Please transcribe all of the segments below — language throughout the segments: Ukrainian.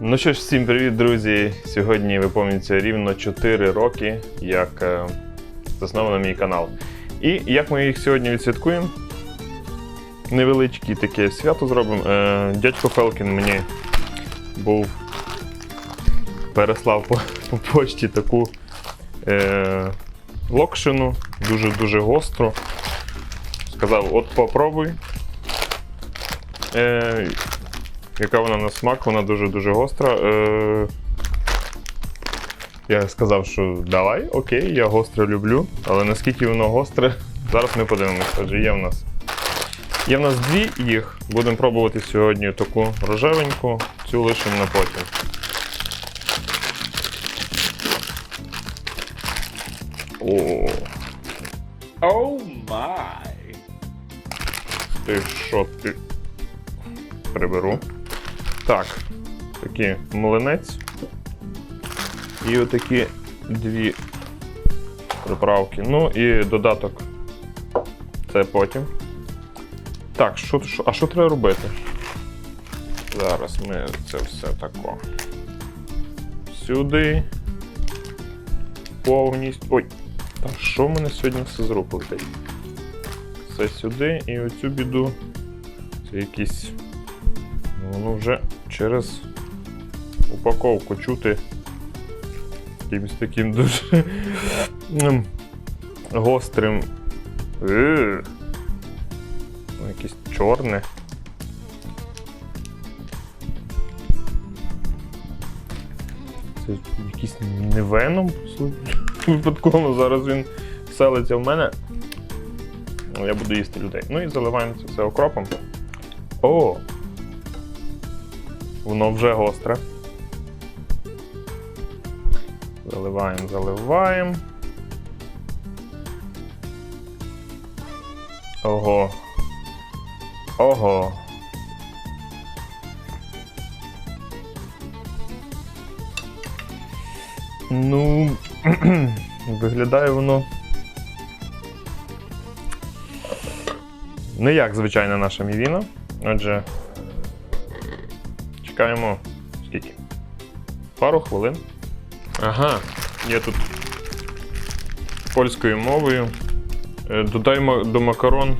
Ну що ж, всім привіт, друзі! Сьогодні виповнюється рівно 4 роки, як е, засновано мій канал. І як ми їх сьогодні відсвяткуємо? Невеличке таке свято зробимо. Е, дядько Фелкін мені був переслав по, по почті таку е, локшину, дуже-дуже гостру. Сказав: от попробуй. Е, яка вона на смак, вона дуже-дуже гостра. Е, я сказав, що давай, окей, я гостре люблю, але наскільки воно гостре, зараз ми подивимося. Отже, є в нас. Є в нас дві їх. Будемо пробувати сьогодні таку рожевеньку, цю лишимо на потім. О, Oh my. ти що ти? Приберу. Так, такий млинець. І отакі дві приправки. Ну і додаток. Це потім. Так, що, а що треба робити? Зараз ми це все тако. Сюди. Повністю. Ой! Та що мене сьогодні все з рук летить? Сюди і оцю біду. Це якісь. Ну, воно вже через упаковку чути якимось таким дуже гострим. Е. Ну, Якесь чорне. Це якийсь не веном. Випадково зараз він селиться в мене. Я буду їсти людей. Ну і заливаємо це все окропом. О! Воно вже гостре. Заливаємо, заливаємо. Ого. Ого. Ну, виглядає воно. Не як звичайна наша мівіна. Отже, чекаємо скільки? Пару хвилин. Ага, є тут польською мовою. Е, Додаємо до макарон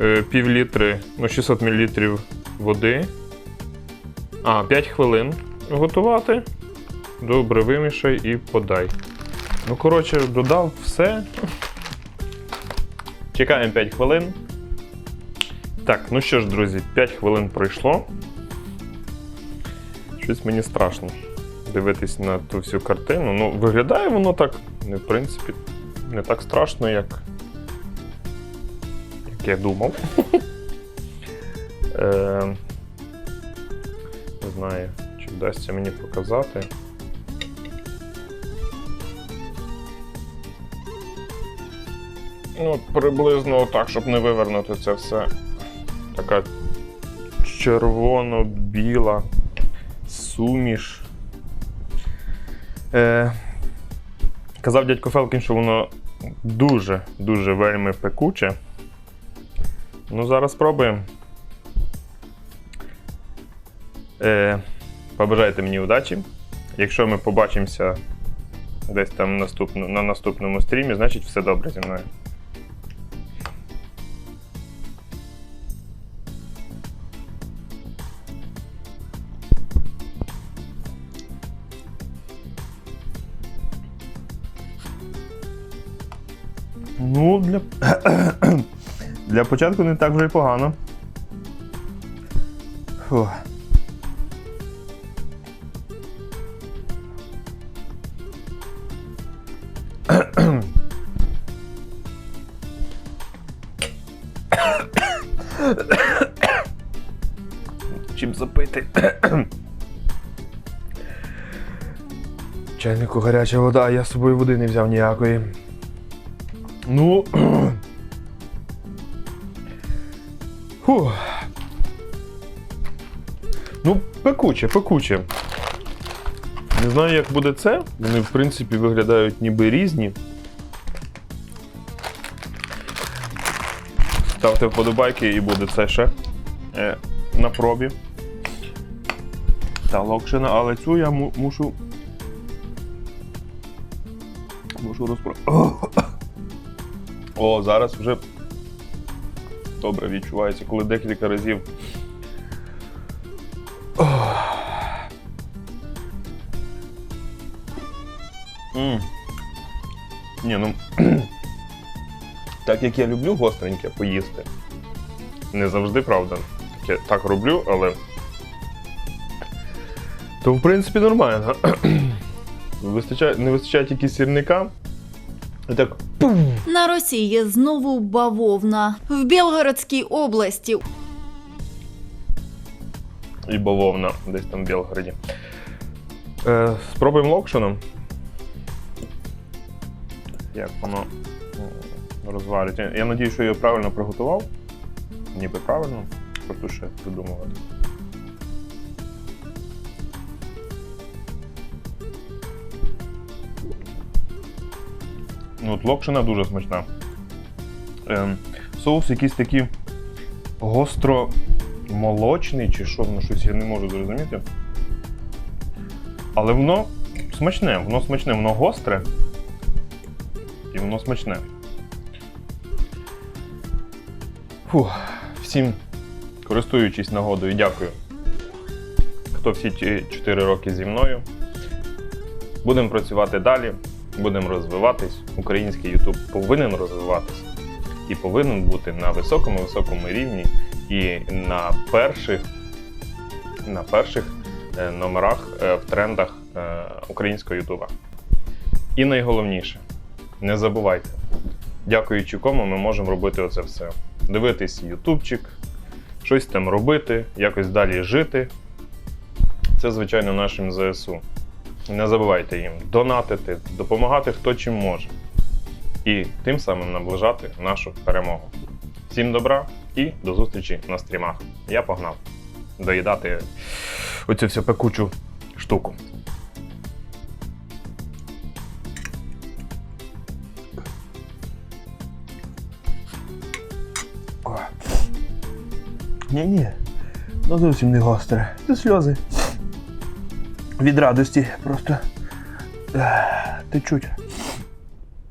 е, пів літри, ну 600 мл води. А, 5 хвилин готувати. Добре вимішай і подай. Ну, коротше, додав все. Чекаємо 5 хвилин. Так, ну що ж, друзі, 5 хвилин пройшло. Щось мені страшно дивитись на ту всю картину. Ну, виглядає воно так, ну, в принципі, не так страшно, як, як я думав. Е, Не знаю, чи вдасться мені показати. Ну, приблизно так, щоб не вивернути це все. Така червоно-біла суміш. Е, казав дядько Фелкін, що воно дуже-дуже вельми пекуче. Ну, зараз спробуємо. Е, побажайте мені удачі. Якщо ми побачимося десь там наступно, на наступному стрімі, значить все добре зі мною. Ну, для... для початку не так вже й погано. Фух. Чим запити? Чайнику гаряча вода, а я з собою води не взяв ніякої. Ну. Фух. Ну, пекуче, пекуче. Не знаю, як буде це. Вони, в принципі, виглядають ніби різні. Ставте вподобайки і буде це ще е, на пробі. Та локшина, але цю я му- мушу. Мушу розпро. О, зараз вже добре відчувається, коли декілька разів. М. Ні, ну. так як я люблю гостреньке поїсти. Не завжди, правда. Так, я так роблю, але. То в принципі нормально. Вистачає, не вистачає тільки сірника. І так. На Росії знову бавовна. В Білгородській області І бавовна десь там в Білгороді. Е, спробуємо локшином. Як воно розвариться. Я надію, що я його правильно приготував. Ніби правильно. Просто ще придумувати. От локшина дуже смачна. Ем, соус якийсь такий гостро молочний чи що, ну щось я не можу зрозуміти. Але воно смачне, воно смачне, воно гостре. І воно смачне. Фух, всім користуючись нагодою, дякую. Хто всі ці 4 роки зі мною. Будемо працювати далі, будемо розвиватись. Український YouTube повинен розвиватися і повинен бути на високому високому рівні і на перших, на перших е, номерах е, в трендах е, українського Ютуба. І найголовніше, не забувайте, дякуючи кому ми можемо робити оце все. Дивитись ютубчик, щось там робити, якось далі жити. Це, звичайно, нашим ЗСУ. Не забувайте їм донатити, допомагати хто чим може. І тим самим наближати нашу перемогу. Всім добра і до зустрічі на стрімах. Я погнав доїдати оцю всю пекучу штуку. Ні-ні, ну зовсім не гостре. Це сльози. Від радості просто течуть.